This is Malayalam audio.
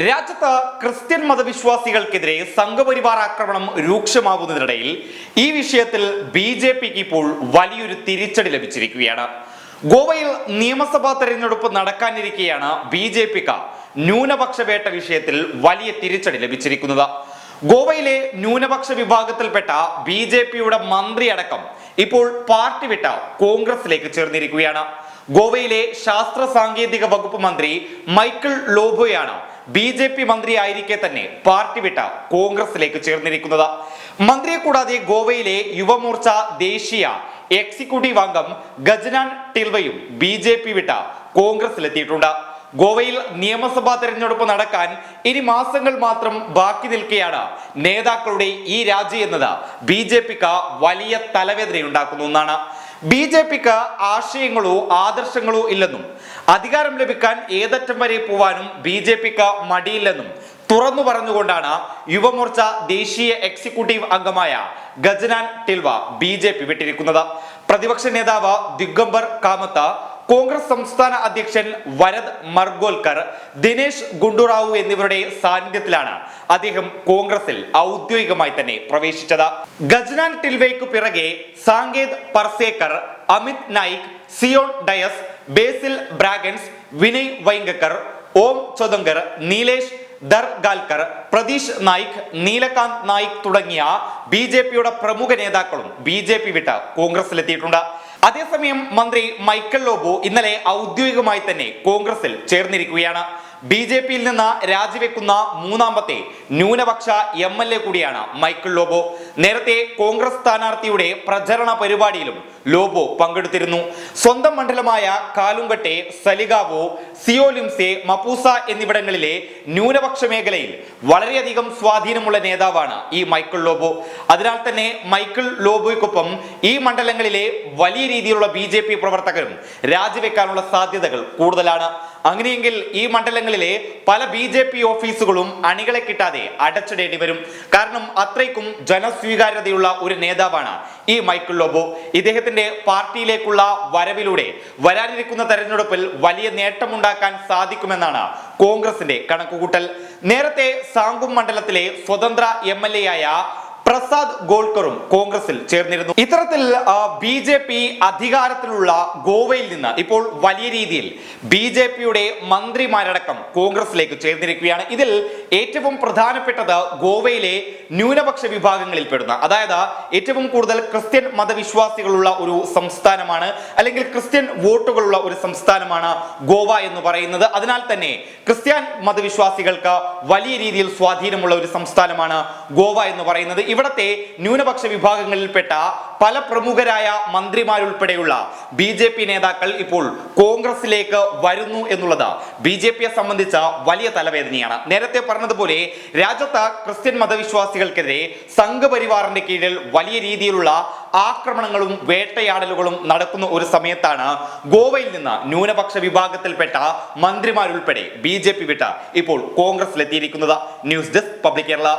രാജ്യത്ത് ക്രിസ്ത്യൻ മതവിശ്വാസികൾക്കെതിരെ സംഘപരിവാർ ആക്രമണം രൂക്ഷമാകുന്നതിനിടയിൽ ഈ വിഷയത്തിൽ ബി ജെ പിക്ക് ഇപ്പോൾ വലിയൊരു തിരിച്ചടി ലഭിച്ചിരിക്കുകയാണ്. ഗോവയിൽ നിയമസഭാ തെരഞ്ഞെടുപ്പ് നടക്കാനിരിക്കെയാണ് ബി ജെ പിക്ക് ന്യൂനപക്ഷ വേട്ട വിഷയത്തിൽ വലിയ തിരിച്ചടി ലഭിച്ചിരിക്കുന്നത്. ഗോവയിലെ ന്യൂനപക്ഷ വിഭാഗത്തിൽപ്പെട്ട ബി ജെ പിയുടെ മന്ത്രി അടക്കം ഇപ്പോൾ പാർട്ടി വിട്ട കോൺഗ്രസിലേക്ക് ചേർന്നിരിക്കുകയാണ്. ഗോവയിലെ ശാസ്ത്ര സാങ്കേതിക വകുപ്പ് മന്ത്രി മൈക്കിൾ ലോബോയാണ് ബി ജെ പി മന്ത്രിയായിരിക്കെ തന്നെ പാർട്ടി വിട്ട കോൺഗ്രസിലേക്ക് ചേർന്നിരിക്കുന്നത്. മന്ത്രിയെ കൂടാതെ ഗോവയിലെ യുവമോർച്ച ദേശീയ എക്സിക്യൂട്ടീവ് അംഗം ഗജനാൻ ടിൽവയും ബി ജെ പി വിട്ട കോൺഗ്രസിലെത്തിയിട്ടുണ്ട്. ഗോവയിൽ നിയമസഭാ തെരഞ്ഞെടുപ്പ് നടക്കാൻ ഇനി മാസങ്ങൾ മാത്രം ബാക്കി നിൽക്കെയാണ് നേതാക്കളുടെ ഈ രാജി എന്നത് ബി ജെ പിക്ക് വലിയ തലവേദനയുണ്ടാക്കുന്ന ഒന്നാണ് ബി ജെ പിക്ക് ആശയങ്ങളോ ആദർശങ്ങളോ ഇല്ലെന്നും അധികാരം ലഭിക്കാൻ ഏതറ്റം വരെ പോവാനും ബി ജെ പിക്ക് മടിയില്ലെന്നും തുറന്നു പറഞ്ഞുകൊണ്ടാണ് യുവമോർച്ച ദേശീയ എക്സിക്യൂട്ടീവ് അംഗമായ Gajanan Tilve B J P വിട്ടിരിക്കുന്നത്. പ്രതിപക്ഷ നേതാവ് ദിഗംബർ കാമത്ത് കോൺഗ്രസ് സംസ്ഥാന അധ്യക്ഷൻ വരദ് മർഗോൽക്കർ ദിനേശ് ഗുണ്ടുറാവു എന്നിവരുടെ സാന്നിധ്യത്തിലാണ് അദ്ദേഹം കോൺഗ്രസിൽ ഔദ്യോഗികമായി തന്നെ പ്രവേശിച്ചത്. ഗജ്നാൻ ടിൽവേക്ക് പിറകെ സാങ്കേത് പർസേക്കർ അമിത് നായിക് സിയോൺ ഡയസ് ബേസിൽ ബ്രാഗൻസ് വിനയ് വൈങ്കക്കർ ഓം ചൊതങ്കർ നീലേഷ് ദർ ദർഗാൽക്കർ പ്രതീഷ് നായിക് നീലകാന്ത് നായിക് തുടങ്ങിയ ബി പ്രമുഖ നേതാക്കളും ബി വിട്ട് കോൺഗ്രസിലെത്തിയിട്ടുണ്ട്. അതേസമയം മന്ത്രി മൈക്കൽ ലോബോ ഇന്നലെ ഔദ്യോഗികമായി തന്നെ കോൺഗ്രസിൽ ചേർന്നിരിക്കുകയാണ്. ബി ജെ പിയിൽ നിന്ന് രാജിവെക്കുന്ന മൂന്നാമത്തെ ന്യൂനപക്ഷ എം എൽ എ കൂടിയാണ് മൈക്കിൾ ലോബോ. നേരത്തെ കോൺഗ്രസ് സ്ഥാനാർത്ഥിയുടെ പ്രചരണ പരിപാടിയിലും ലോബോ പങ്കെടുത്തിരുന്നു. സ്വന്തം മണ്ഡലമായ കാലുങ്കട്ടെ സലിഗാവോ സിയോലിംസെ മപ്പൂസ എന്നിവിടങ്ങളിലെ ന്യൂനപക്ഷ മേഖലയിൽ വളരെയധികം സ്വാധീനമുള്ള നേതാവാണ് ഈ മൈക്കിൾ ലോബോ. അതിനാൽ തന്നെ മൈക്കിൾ ലോബോയ്ക്കൊപ്പം ഈ മണ്ഡലങ്ങളിലെ വലിയ രീതിയിലുള്ള ബി പ്രവർത്തകരും രാജിവെക്കാനുള്ള സാധ്യതകൾ കൂടുതലാണ്. അങ്ങനെയെങ്കിൽ ഈ മണ്ഡലങ്ങളിലെ പല ബി ജെ പി ഓഫീസുകളും അണികളെ കിട്ടാതെ അടച്ചിടേണ്ടി വരും. കാരണം അത്രയ്ക്കും ജനസ്വീകാര്യതയുള്ള ഒരു നേതാവാണ് ഈ മൈക്കിൾ ലോബോ. ഇദ്ദേഹത്തിന്റെ പാർട്ടിയിലേക്കുള്ള വരവിലൂടെ വരാനിരിക്കുന്ന തെരഞ്ഞെടുപ്പിൽ വലിയ നേട്ടമുണ്ടാക്കാൻ സാധിക്കുമെന്നാണ് കോൺഗ്രസിന്റെ കണക്കുകൂട്ടൽ. നേരത്തെ സാങ്കും മണ്ഡലത്തിലെ സ്വതന്ത്ര എ ആയ പ്രസാദ് ഗോൾക്കറും കോൺഗ്രസിൽ ചേർന്നിരുന്നു. ഇത്തരത്തിൽ ബി ജെ പി അധികാരത്തിലുള്ള ഗോവയിൽ നിന്ന് ഇപ്പോൾ വലിയ രീതിയിൽ ബി ജെ പിയുടെ മന്ത്രിമാരടക്കം കോൺഗ്രസിലേക്ക് ചേർന്നിരിക്കുകയാണ്. ഇതിൽ ഏറ്റവും പ്രധാനപ്പെട്ടത് ഗോവയിലെ ന്യൂനപക്ഷ വിഭാഗങ്ങളിൽ പെടുന്ന അതായത് ഏറ്റവും കൂടുതൽ ക്രിസ്ത്യൻ മതവിശ്വാസികളുള്ള ഒരു സംസ്ഥാനമാണ് അല്ലെങ്കിൽ ക്രിസ്ത്യൻ വോട്ടുകളുള്ള ഒരു സംസ്ഥാനമാണ് ഗോവ എന്ന് പറയുന്നത്. അതിനാൽ തന്നെ ക്രിസ്ത്യൻ മതവിശ്വാസികൾക്ക് വലിയ രീതിയിൽ സ്വാധീനമുള്ള ഒരു സംസ്ഥാനമാണ് ഗോവ എന്ന് പറയുന്നത്. ഇവിടത്തെ ന്യൂനപക്ഷ വിഭാഗങ്ങളിൽപ്പെട്ട പല പ്രമുഖരായ മന്ത്രിമാരുൾപ്പെടെയുള്ള ബി ജെ പി നേതാക്കൾ ഇപ്പോൾ കോൺഗ്രസിലേക്ക് വരുന്നു എന്നുള്ളത് ബി ജെ പിയെ സംബന്ധിച്ച വലിയ തലവേദനയാണ്. നേരത്തെ പറഞ്ഞതുപോലെ രാജ്യത്ത് ക്രിസ്ത്യൻ മതവിശ്വാസികൾക്കെതിരെ സംഘപരിവാറിന്റെ കീഴിൽ വലിയ രീതിയിലുള്ള ആക്രമണങ്ങളും വേട്ടയാടലുകളും നടക്കുന്ന ഒരു സമയത്താണ് ഗോവയിൽ നിന്ന് ന്യൂനപക്ഷ വിഭാഗത്തിൽപ്പെട്ട മന്ത്രിമാരുൾപ്പെടെ ബി ജെ പി വിട്ട് ഇപ്പോൾ കോൺഗ്രസിലെത്തിയിരിക്കുന്നത്. News desk public Kerala.